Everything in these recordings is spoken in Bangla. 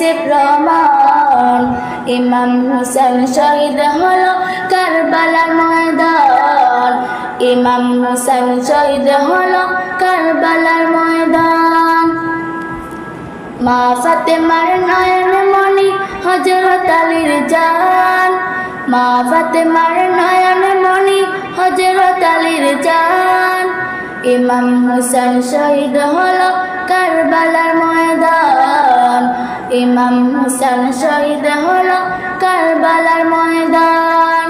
হাদিসে প্রমাণ। ইমাম হোসেন শহীদ হলো কারবালার ময়দান। ইমাম হোসেন শহীদ হলো কারবালার ময়দান। মা ফাতেমার নয়ন মনি হজরত আলীর জান। মা ফাতেমার নয়ন মনি হজরত আলীর জান। ইমাম হোসেন শহীদ হলো কারবালার ময়দান। ইমাম হোসেন শহীদ হলো কারবালার ময়দান।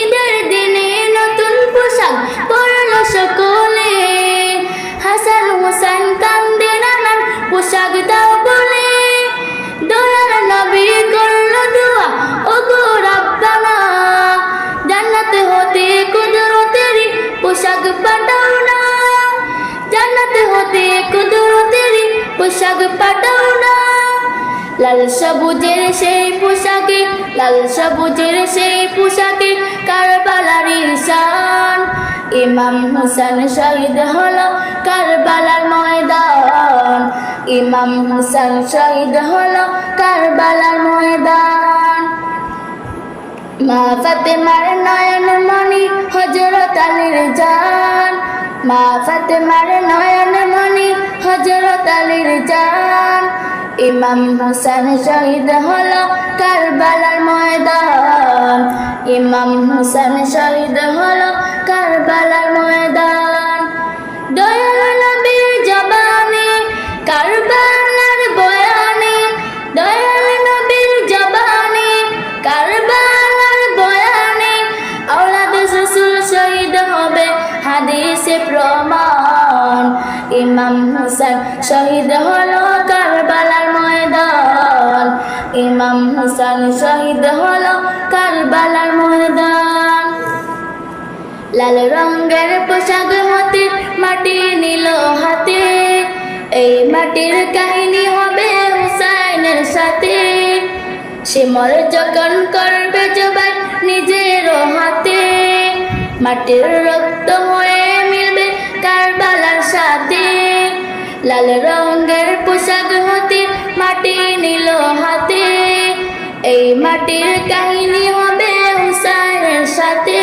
ঈদের দিনে নতুন পোশাক পরল সকলে। হাসান হোসেন কান্দে নানান পোশাক দাও বলে। দোয়া ও গো রাব্বানা, জান্নাত হতে কুদরতেরই পোশাক পাঠাও না। জান্নাত হতে কুদরতেরই পোশাক পাঠাও লাল সবুজের সেই পোশাকে, লাল সবুজের সেই পোশাকে কারবালার ইনসান ইমাম হোসেন শহীদ হলো কারবালার ময়দান। ইমাম হোসেন শহীদ হলো কারবালার ময়দান। মা ফাতেমার নয়ন মনি হজরত আলীর জান। মা ফাতেমার নয়ন মনি হজরত আলীর জান। ইমাম হোসেন শহীদ হল কারবালার ময়দান। ইমাম হোসেন শহীদ হল কারবালার ময়দান। দয়াল নবীর জবানে, কারবালার বয়ানে, দয়াল নবীর জবানে, কারবালার বয়ানে আওলাদ রসুল শহীদ হবে হাদিসে প্রমাণ। ইমাম হোসেন শহীদ হলো কারবালার ময়দান। ইমাম হোসেন শহীদ হলো কারবালার ময়দান। লাল রঙের পোশাক হতে মাটি নিল হাতে। এই মাটির কাহিনী হবে হুসাইনের সাথে। শিমর যখন করবে জবাই নিজের হাতে। মাটির রক্ত হয়ে মিলবে কারবালার সাথে লাল রঙের পোশাক হতে মাটি নিল হাতে। এই মাটির কাহিনী হবে হুসাইনের সাথে।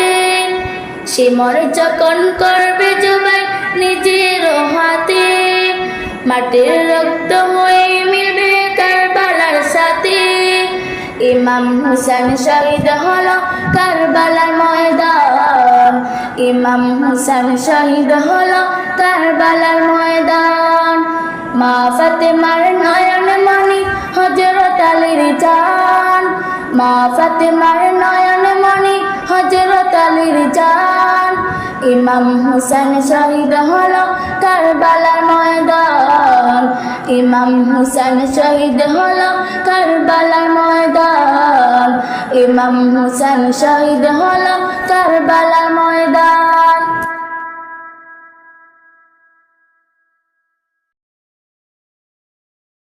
শিমর যখন করবে জবাই নিজের হাতে, মাটির রক্ত হয়ে মিলবে কারবালার সাথে। ইমাম হুসেন শহীদ হলো কারবালার ময়দান। ইমাম হুসেন শহীদ হলো কারবালার ময়দান। মা ফাতেমার নয়ন মনি হজরত আলীর জান। মা ফাতেমার নয়ন মনি হজরত আলীর জান। ইমাম হুসেন শহীদ হল কারবালার ময়দান। ইমাম হুসেন শহীদ হল কারবালার ময়দান। ইমাম হুসেন শহীদ হলো